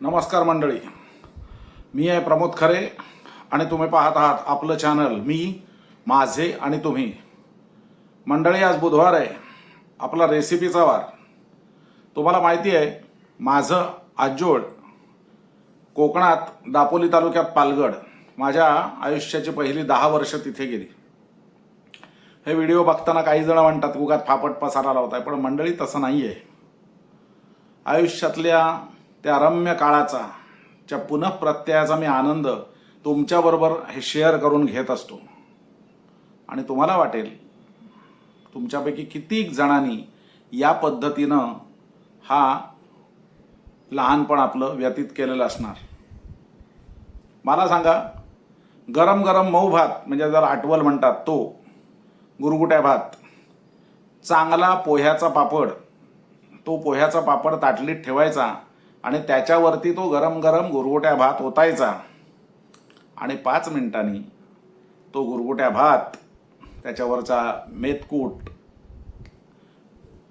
नमस्कार मंडळी. मी आहे प्रमोद खरे आणि तुम्ही पाहत आहात आपलं चॅनल मी माझे आणि तुम्ही. मंडळी आज बुधवार आहे. आपला रेसिपीचा वार. तुम्हाला माहिती आहे माझं आजोळ कोकणात दापोली तालुक्यात पालगड माझ्या आयुष्याची पहिली दहा वर्ष तिथे गेली. हे व्हिडिओ बघताना काही जण म्हणतात उगात फापट पसारा लावताय पण मंडळी तसं नाही आहे आयुष्यातल्या त्या रम्य काळाचा च्या पुनःप्रत्ययाचा मी आनंद तुमच्याबरोबर हे शेअर करून घेत असतो. आणि तुम्हाला वाटेल तुमच्यापैकी कितीक जणांनी या पद्धतीनं हा लहानपण आपलं व्यतीत केलेलं असणार? मला सांगा गरम गरम मऊ भात म्हणजे जर आटवल म्हणतात तो गुरगुट्या भात चांगला पोह्याचा पापड तो पोह्याचा पापड ताटलीत ठेवायचा आणि त्याच्यावरती तो गरम गरम गुरगुट्या भात ओतायचा. आणि पाच मिनिटांनी तो गुरगुट्या भात त्याच्यावरचा मेतकूट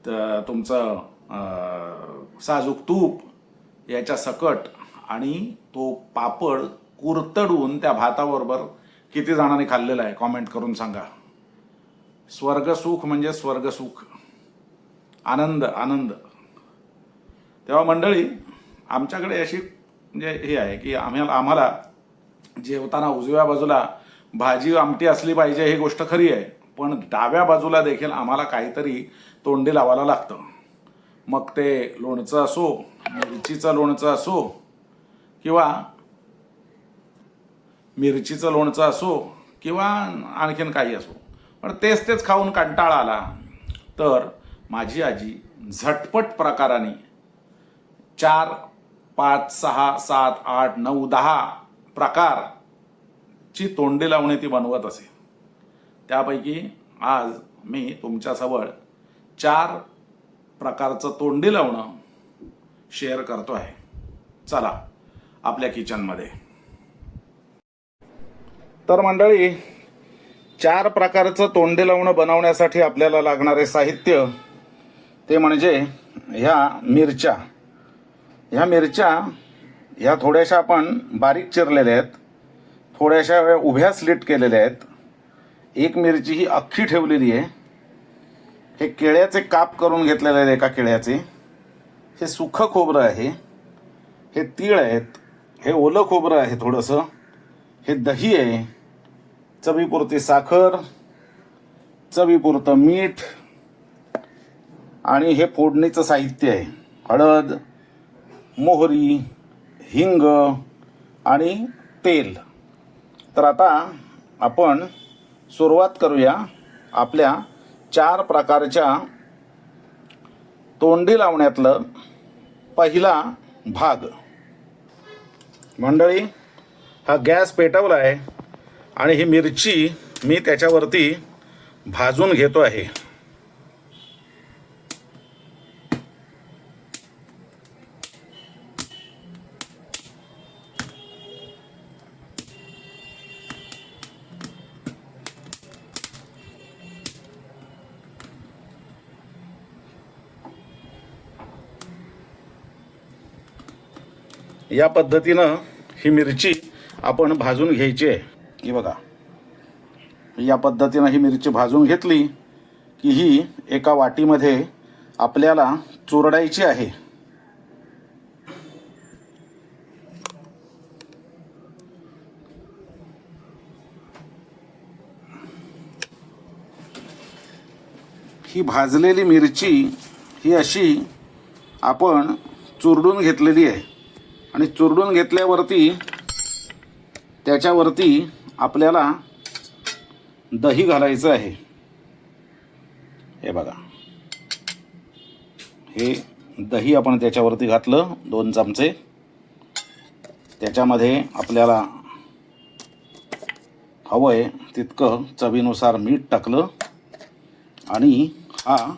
त- तुमचं साजूक तूप याच्या सकट आणि तो पापड कुरतडून त्या भाताबरोबर किती जणांनी खाल्लेला आहे कॉमेंट करून सांगा. स्वर्गसुख म्हणजे स्वर्गसुख आनंद आनंद. तेव्हा मंडळी आमच्याकडे अशी म्हणजे हे आहे की आम्हाला आम्हाला जेवताना उजव्या बाजूला भाजी आमटी असली पाहिजे ही गोष्ट खरी आहे. पण डाव्या बाजूला देखील आम्हाला काहीतरी तोंडी लावायला लागतं. मग ते लोणचं असो मिरचीचं लोणचं असो किंवा मिरचीचं लोणचं असो किंवा आणखीन काही असो. पण तेच तेच खाऊन कंटाळा आला. तर माझी आजी झटपट प्रकाराने चार पाच सहा सात आठ नऊ दहा प्रकारची तोंडी लावणे ती बनवत असे. त्यापैकी आज मी तुमच्याजवळ चार प्रकारचं तोंडी लावणं शेअर करतो आहे. चला आपल्या किचनमध्ये तर मंडळी चार प्रकारचं तोंडी लावणं बनवण्यासाठी आपल्याला लागणारे साहित्य ते म्हणजे ह्या मिरच्या. ह्या मिरच्या ह्या थोड्याशा आपण बारीक चिरलेल्या आहेत. थोड्याशा वेळ उभ्या स्लिट केलेल्या आहेत. एक मिरची ही अख्खी ठेवलेली आहे. हे केळ्याचे काप करून घेतलेले आहेत एका केळ्याचे. हे सुखं खोबरं आहे. हे तीळ आहेत. हे ओलं खोबरं आहे थोडंसं. हे दही आहे. चवीपुरती साखर चवीपुरतं मीठ आणि हे फोडणीचं साहित्य आहे. हळद मोहरी हिंग आणि तेल. तर आता आपण सुरुवात करूया आपल्या चार प्रकारच्या तोंडी लावण्यातलं पहिला भाग. मंडळी हा गॅस पेटवला आहे आणि ही मिरची मी त्याच्यावरती भाजून घेतो आहे. या पद्धतीनं ही मिरची आपण भाजून घ्यायची आहे. ही बघा. या पद्धतीनं ही मिरची भाजून घेतली की ही एका वाटीमध्ये आपल्याला चुरडायची आहे. ही भाजलेली मिरची ही अशी आपण चुरडून घेतलेली आहे. आणि चुरडून घेतल्यावरती त्याच्यावरती आपल्याला दही घालायचं आहे. हे बघा. हे दही आपण त्याच्यावरती घातलं दोन चमचे. त्याच्यामध्ये आपल्याला हवं आहे तितकं चवीनुसार मीठ टाकलं. आणि हा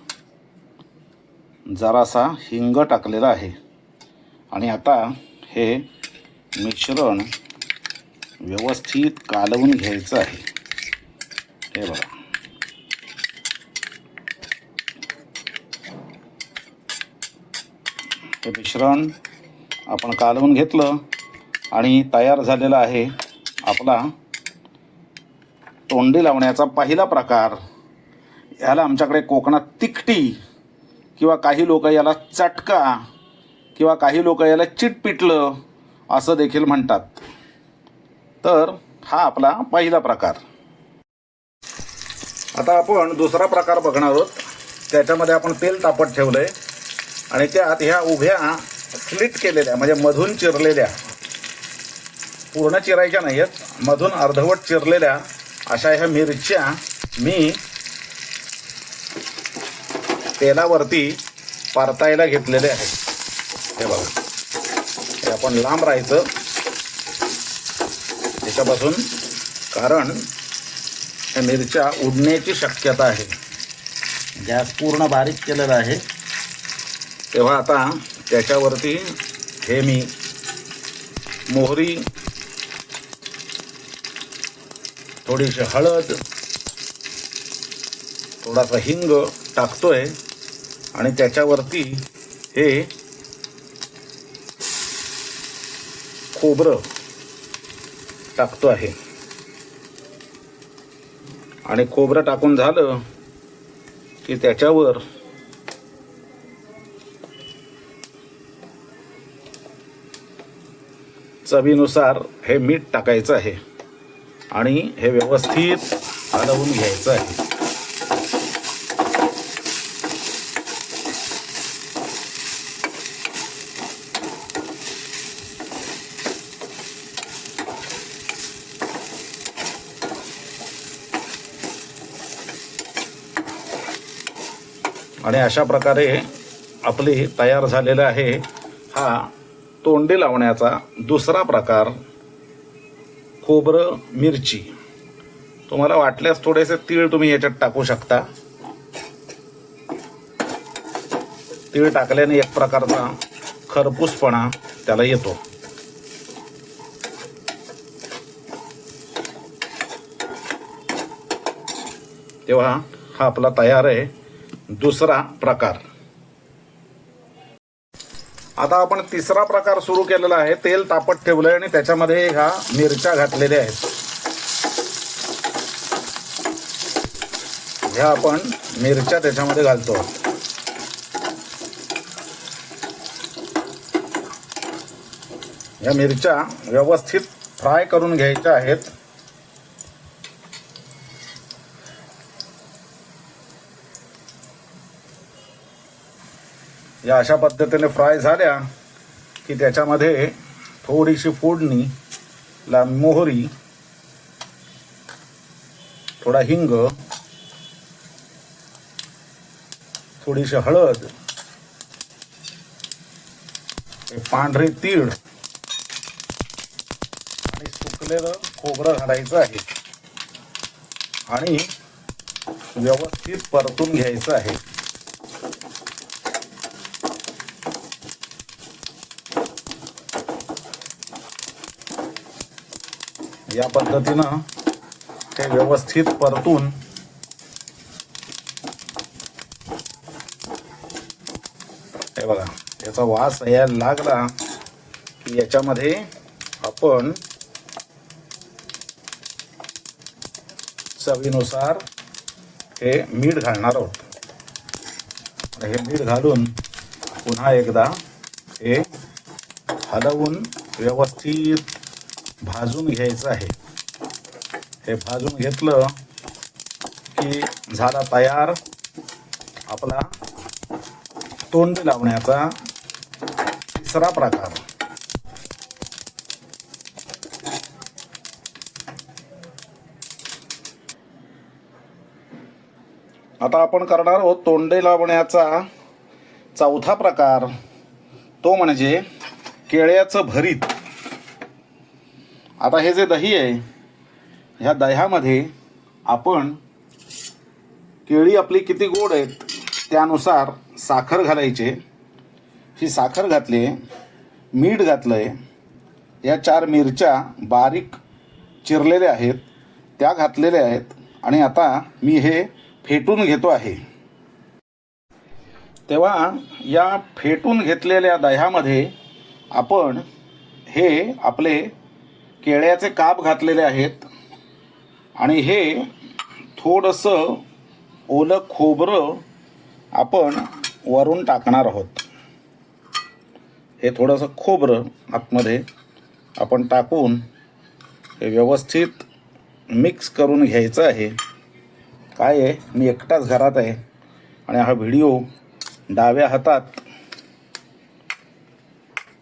जरासा हिंग टाकलेला आहे. आणि आता हे मिश्रण व्यवस्थित कालवून घ्यायचं आहे. हे बघा. हे मिश्रण आपण कालवून घेतलं आणि तयार झालेला आहे. आपला तोंडी लावण्याचा पहिला प्रकार. याला आमच्याकडे कोकणात तिकटी किंवा काही लोक याला चटका किंवा काही लोक याला चिट पिटलं असं देखील म्हणतात. तर हा आपला पहिला प्रकार. आता आपण दुसरा प्रकार बघणार आहोत. त्याच्यामध्ये आपण तेल तापत ठेवलं आहे आणि त्यात ह्या उभ्या स्लिट केलेल्या म्हणजे मधून चिरलेल्या पूर्ण चिरायच्या नाही आहेत मधून अर्धवट चिरलेल्या अशा ह्या मिरच्या मी तेलावरती परतायला घेतलेले आहेत. हे बघा. हे आपण लांब राहायचं. त्याच्यापासून कारण त्या मिरच्या उडण्याची शक्यता आहे. गॅस पूर्ण बारीक केलेला आहे. तेव्हा आता त्याच्यावरती हे मी मोहरी थोडीशी हळद थोडासा हिंग टाकतोय. आणि त्याच्यावरती हे खोबरं टाकतो आहे. आणि खोबरं टाकून झालं की त्याच्यावर चवीनुसार हे मीठ टाकायचं आहे आणि हे व्यवस्थित हलवून घ्यायचं आहे. आणि अशा प्रकारे आपली तयार झालेला आहे हा तोंडी लावण्याचा दुसरा प्रकार खोबरं मिरची. तुम्हाला वाटल्यास थोडेसे तीळ तुम्ही याच्यात टाकू शकता. तीळ टाकल्याने एक प्रकारचा खरपूसपणा त्याला येतो. तेव्हा हा आपला तयार आहे. दुसरा प्रकार. आता आपण तिसरा प्रकार सुरू केलेला आहे. तेल तापत ठेवलंय आणि त्याच्यामध्ये ह्या मिरच्या घातलेल्या आहेत. ह्या आपण मिरच्या त्याच्यामध्ये घालतो. या मिरच्या व्यवस्थित फ्राय करून घ्यायच्या आहेत. या अशा पद्धतीने फ्राय झाल्या की त्याच्यामध्ये थोडीशी फोडणी ला मोहरी थोडा हिंग थोडीशी हळद हे पांढरे तीळ आणि सुकलेलं खोबरं घालायचं आहे. आणि व्यवस्थित परतून घ्यायचं आहे. या पद्धतीनं ते व्यवस्थित परतून हे बघा याचा वास यायला लागला की याच्यामध्ये आपण चवीनुसार हे मीठ घालणार आहोत. हे मीठ घालून पुन्हा एकदा हे हलवून व्यवस्थित भाजून घ्यायचं आहे. हे भाजून घेतलं की झाला तयार. आपला तोंड लावण्याचा तिसरा प्रकार. आता आपण करणार आहोत तोंडे लावण्याचा चौथा प्रकार. तो म्हणजे केळ्याचं भरीत. आता हे जे दही आहे ह्या दह्यामध्ये आपण केळी आपली किती गोड आहेत त्यानुसार साखर घालायचे. ही साखर घातली मीठ घातलं आहे या चार मिरच्या बारीक चिरलेल्या आहेत त्या घातलेल्या आहेत आणि आता मी हे फेटून घेतो आहे. तेव्हा या फेटून घेतलेल्या दह्यामध्ये आपण हे आपले केळ्याचे काप घातलेले आहेत. आणि हे थोडंसं ओलं खोबरं आपण वरून टाकणार आहोत. हे थोडंसं खोबरं आतमध्ये आपण टाकून हे व्यवस्थित मिक्स करून घ्यायचं आहे. काय आहे? मी एकटाच घरात आहे आणि हा व्हिडिओ डाव्या हातात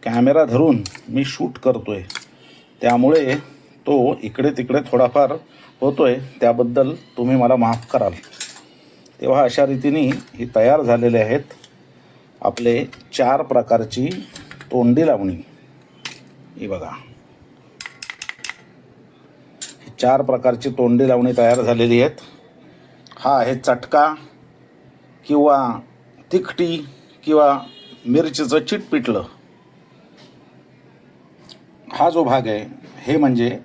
कॅमेरा धरून मी शूट करतो आहे त्यामुळे तो इकडे तिकडे थोडाफार होतोय. त्याबद्दल तुम्ही मला माफ कराल. तेव्हा अशा रीतीने ही तयार झालेले आहेत आपले चार प्रकारची तोंडी लावणी. ही बघा. चार प्रकारची तोंडी लावणी तयार झालेली आहेत. हा आहे चटका किंवा तिखटी किंवा मिरचीचं चिटपिटलं. हा जो भाग आहे हे म्हणजे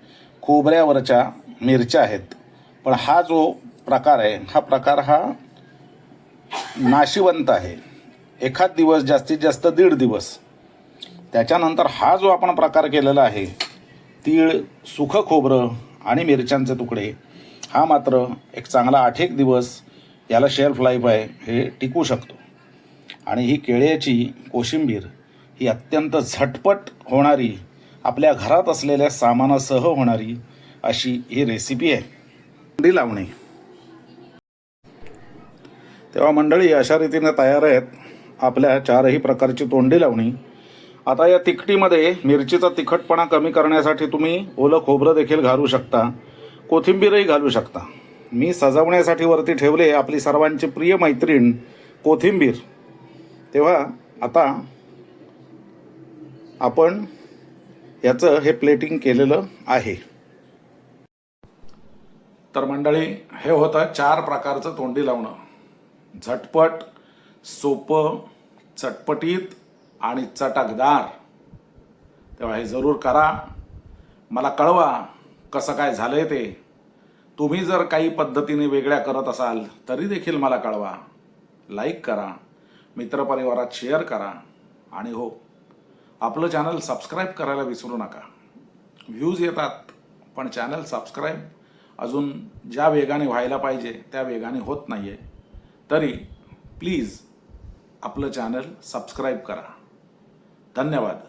खोबऱ्यावरच्या मिरच्या आहेत. पण हा जो प्रकार आहे हा प्रकार हा नाशिवंत आहे. एखाद दिवस जास्तीत जास्त दीड दिवस. त्याच्यानंतर हा जो आपण प्रकार केलेला आहे तीळ सुखं खोबरं आणि मिरच्यांचे तुकडे हा मात्र एक चांगला आठ एक दिवस याला शेल्फ लाईफ आहे हे टिकू शकतो. आणि ही केळ्याची कोशिंबीर ही अत्यंत झटपट होणारी आपल्या घरात असलेल्या सामानासह होणारी अशी ही रेसिपी आहे. अंडी लावणे. तेव्हा मंडळी अशा रीतीने तयार आहेत आपल्या चारही प्रकारची तोंडी लावणी. आता या तिखटीमध्ये मिरचीचा तिखटपणा कमी करण्यासाठी तुम्ही ओलं खोबरं देखील घालू शकता. कोथिंबीरही घालू शकता. मी सजवण्यासाठी वरती ठेवले आपली सर्वांची प्रिय मैत्रीण कोथिंबीर. तेव्हा आता आपण याचं हे प्लेटिंग केलेलं आहे. तर मंडळी हे होतं चार प्रकारचं तोंडी लावणं. झटपट सोपं चटपटीत आणि चटकदार. तेव्हा हे जरूर करा. मला कळवा कसं काय झालं आहे ते. तुम्ही जर काही पद्धतीने वेगळ्या करत असाल तरी देखील मला कळवा. लाईक करा. मित्रपरिवारात शेअर करा. आणि हो आपलं चॅनल सबस्क्राईब करायला विसरू नका. व्ह्यूज येतात पण चॅनल सबस्क्राईब अजून ज्या वेगाने व्हायला पाहिजे त्या वेगाने होत नाही आहे तरी प्लीज आपलं चॅनल सबस्क्राईब करा. धन्यवाद.